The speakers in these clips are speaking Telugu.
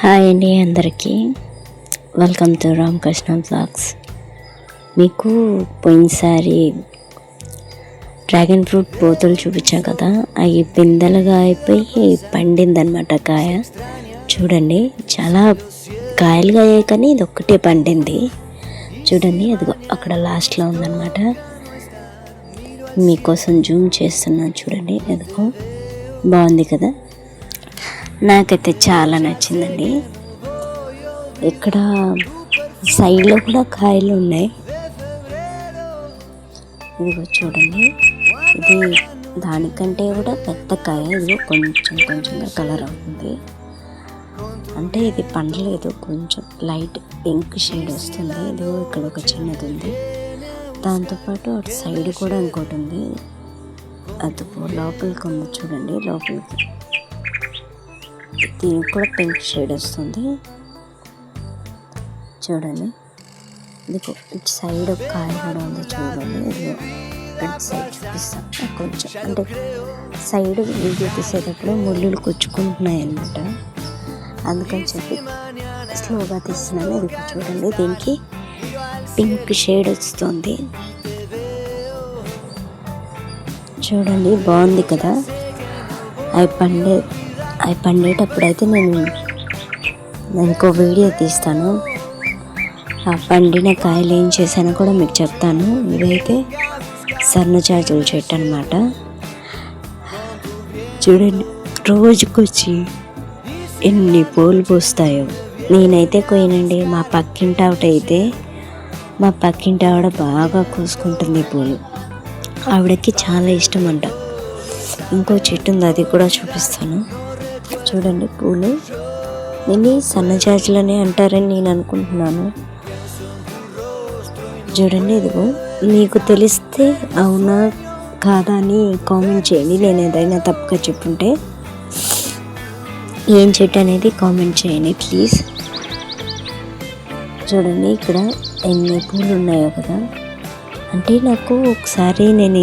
హాయ్ అండి అందరికీ. వెల్కమ్ టు రామకృష్ణ బ్లాగ్స్ మీకు పోయినసారి డ్రాగన్ ఫ్రూట్ పోతలు చూపించా కదా అవి పిందెలుగా అయిపోయి పండిందనమాట కాయ. చూడండి చాలా కాయలుగా అయ్యాయి కానీ ఇది ఒక్కటే పండింది. చూడండి అది అక్కడ లాస్ట్లో ఉందన్నమాట. మీకోసం జూమ్ చేస్తున్నాను చూడండి అదిగో బాగుంది కదా. నాకైతే చాలా నచ్చిందండి. ఇక్కడ సైడ్లో కూడా కాయలు ఉన్నాయి. ఇదిగో చూడండి. ఇది దానికంటే కూడా పెద్ద కాయ. ఇదిగో కొంచెం కొంచెంగా కలర్ అవుతుంది. అంటే ఇది పండలేదు. కొంచెం లైట్ పింక్ షేడ్ వస్తుంది. ఇది ఇక్కడ ఒక చిన్నది ఉంది. దాంతోపాటు అటు సైడ్ కూడా ఇంకోటి ఉంది. అది లోపలికి ఉంది చూడండి. లోపలికి దీనికి కూడా పింక్ షేడ్ వస్తుంది. చూడండి. ఇదిగో ఇటు సైడ్ ఒక కాయ కూడా ఉంది చూడండి. ఇదిగో ఇటు సైడ్ చూపిస్తాను కొంచెం అంటే సైడ్ వీడియో తీసేటప్పుడు ముళ్ళులు కొచ్చుకుంటున్నాయి అన్నమాట. అందుకని చెప్పి స్లోగా తీస్తున్నాను. ఇది చూడండి దీనికి పింక్ షేడ్ వస్తుంది. చూడండి బాగుంది కదా. అవి పండే అవి పండేటప్పుడు అయితే నేను నేను ఇంకో వీడియో తీస్తాను. ఆ పండిన కాయలు ఏం చేశానో కూడా మీకు చెప్తాను. ఇదైతే సన్నజాజుల చెట్టు అనమాట చూడండి రోజుకొచ్చి ఎన్ని పూలు పూస్తాయో. నేనైతే కోయనండి మా పక్కింటి ఆవిడ అయితే మా పక్కింటి ఆవిడ బాగా కోసుకుంటుంది ఈ పూలు. ఆవిడకి చాలా ఇష్టం అంట. ఇంకో చెట్టు ఉంది అది కూడా చూపిస్తాను. చూడండి పూలు. దీన్ని సన్నజాజులని అంటారని నేను అనుకుంటున్నాను. చూడండి ఇదిగో. మీకు తెలిస్తే అవునా కాదా అని కామెంట్ చేయండి. నేను ఏదైనా తప్పుగా చెప్పుంటే ఏం చెట్టు అనేది కామెంట్ చేయండి ప్లీజ్. చూడండి ఇక్కడ ఎన్ని పూలు ఉన్నాయో కదా. అంటే నాకు ఒకసారి నేను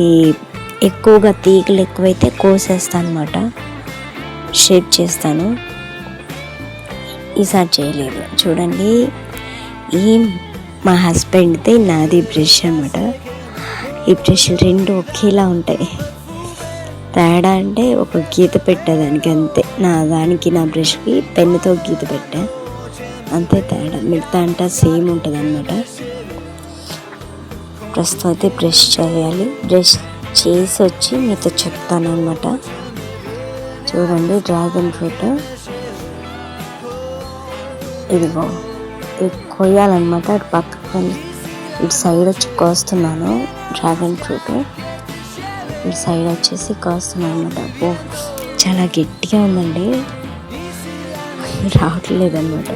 ఎక్కువగా తీగలు ఎక్కువైతే కోసేస్తాను అనమాట షేప్ చేస్తాను. ఈసారి చేయలేదు. చూడండి ఈ మా హస్బెండ్ది నాది బ్రష్ అనమాట ఈ బ్రష్ రెండు ఒకేలా ఉంటాయి. తేడా అంటే ఒక గీత పెట్టేదానికి అంతే. నా దానికి నా బ్రష్కి పెన్నుతో గీత పెట్టా. అంతే తేడా. మిగతా అంతా సేమ్ ఉంటుంది అనమాట ప్రస్తుతం అయితే బ్రష్ చేయాలి. బ్రష్ చేసి వచ్చి మీతో చెప్తాను అనమాట చూడండి డ్రాగన్ ఫ్రూట్ ఇదిగో ఇది కొయ్యాలన్నమాట అటు పక్కకు వెళ్ళి ఇటు సైడ్ వచ్చి కోస్తున్నాను డ్రాగన్ ఫ్రూట్ ఇటు సైడ్ వచ్చేసి కోస్తున్నాను అనమాట ఓ చాలా గట్టిగా ఉందండి. రావట్లేదన్నమాట.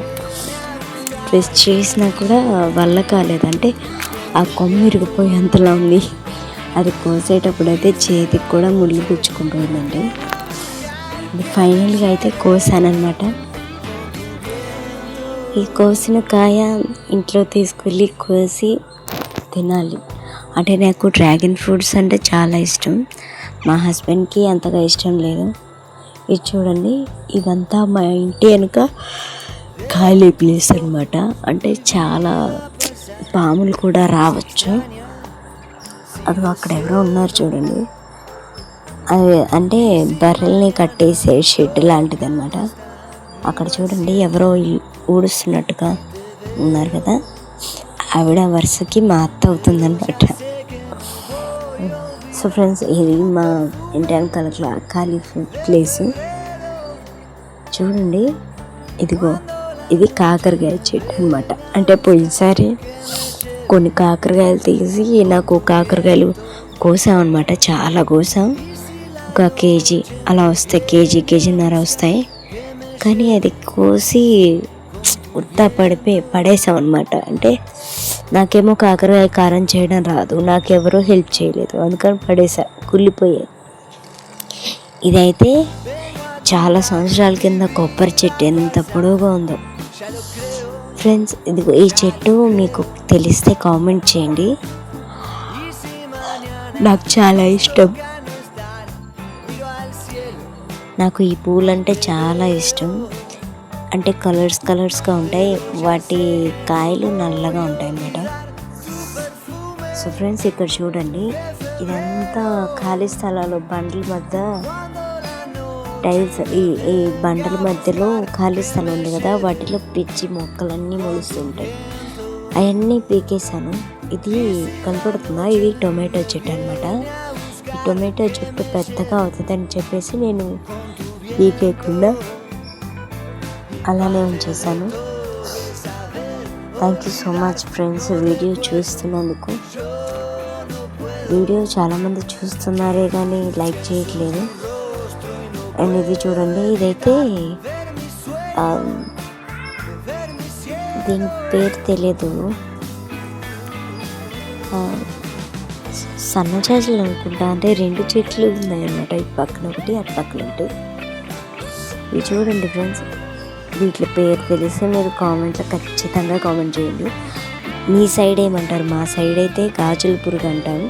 ప్రెస్ చేసినా కూడా వల్ల కాలేదంటే ఆ కొమ్మ ఇరిగిపోయేంతలా ఉంది. అది కోసేటప్పుడు అయితే చేతికి కూడా ముళ్ళు గుచ్చుకుంటుందండి ఫైనల్గా అయితే కోసానమాట ఈ కోసిన కాయ ఇంట్లో తీసుకెళ్ళి కోసి తినాలి. అంటే నాకు డ్రాగన్ ఫ్రూట్స్ అంటే చాలా ఇష్టం. మా హస్బెండ్కి అంతగా ఇష్టం లేదు. ఇది చూడండి ఇదంతా మా ఇంటి వెనుక ఖాళీ ప్లేస్ అనమాట అంటే చాలా పాములు కూడా రావచ్చు. అది అక్కడ ఎవరో ఉన్నారు చూడండి. అంటే బర్రెల్ని కట్టేసే షెడ్ లాంటిది అనమాట అక్కడ చూడండి ఎవరో ఊడుస్తున్నట్టుగా ఉన్నారు కదా. ఆవిడ వరుసకి మా అత్త అవుతుందనమాట సో ఫ్రెండ్స్ ఇది మా ఇంటి వెనకాల ఖాళీ ప్లేస్. చూడండి ఇదిగో ఇది కాకరకాయ చెట్టు అనమాట అంటే పోయినసారి కొన్ని కాకరకాయలు తీసి నాకు కాకరకాయలు కోసామన్నమాట. చాలా కోసాం. ఒక కేజీ అలా వస్తాయి కేజీ కేజీన్నర వస్తాయి. కానీ అది కోసి ఉత్తా పడిపోయి పడేసాం అనమాట అంటే నాకేమో కాకరకాయ కారం చేయడం రాదు. నాకెవరూ హెల్ప్ చేయలేదు. అందుకని పడేసా. కుళ్ళిపోయాయి. ఇదైతే చాలా సంవత్సరాల కింద కొబ్బరి చెట్టు. ఎంత పొడవుగా ఉందో. ఫ్రెండ్స్ ఇదిగో ఈ చెట్టు మీకు తెలిస్తే కామెంట్ చేయండి. నాకు చాలా ఇష్టం. నాకు ఈ పూలంటే చాలా ఇష్టం. అంటే కలర్స్ కలర్స్గా ఉంటాయి. వాటి కాయలు నల్లగా ఉంటాయి అన్నమాట. సో ఫ్రెండ్స్ ఇక్కడ చూడండి. ఇదంతా ఖాళీ స్థలాలు. బండ్ల మధ్య టైల్స్ ఈ ఈ బండల మధ్యలో ఖాళీ స్థలం ఉంది కదా. వాటిలో పిచ్చి మొక్కలన్నీ మొలుస్తుంటాయి. అవన్నీ పీకేశాను. ఇది కనపడుతుందా? ఇది టొమాటో చెట్టు అనమాట ఈ టొమాటో చెట్టు పెద్దగా అవుతుందని చెప్పేసి నేను పీకేయకుండా అలానే ఉంచేసాను thank you so much friends video చూస్తున్నందుకు. Video చాలామంది చూస్తున్నారే కానీ లైక్ చేయట్లేదు. అండ్ ఇది చూడండి ఇదైతే um, దీని పేరు తెలియదు um, సన్న చేతులు అనుకుంటా అంటే రెండు చెట్లు ఉన్నాయి అన్నమాట ఇటు పక్కన ఒకటి అటు పక్కన ఒకటి. ఇవి చూడండి ఫ్రెండ్స్ వీటి పేరు తెలిస్తే మీరు కామెంట్లో ఖచ్చితంగా కామెంట్ చేయండి. మీ సైడ్ ఏమంటారు? మా సైడ్ అయితే గాజుల పురుగు అంటారు.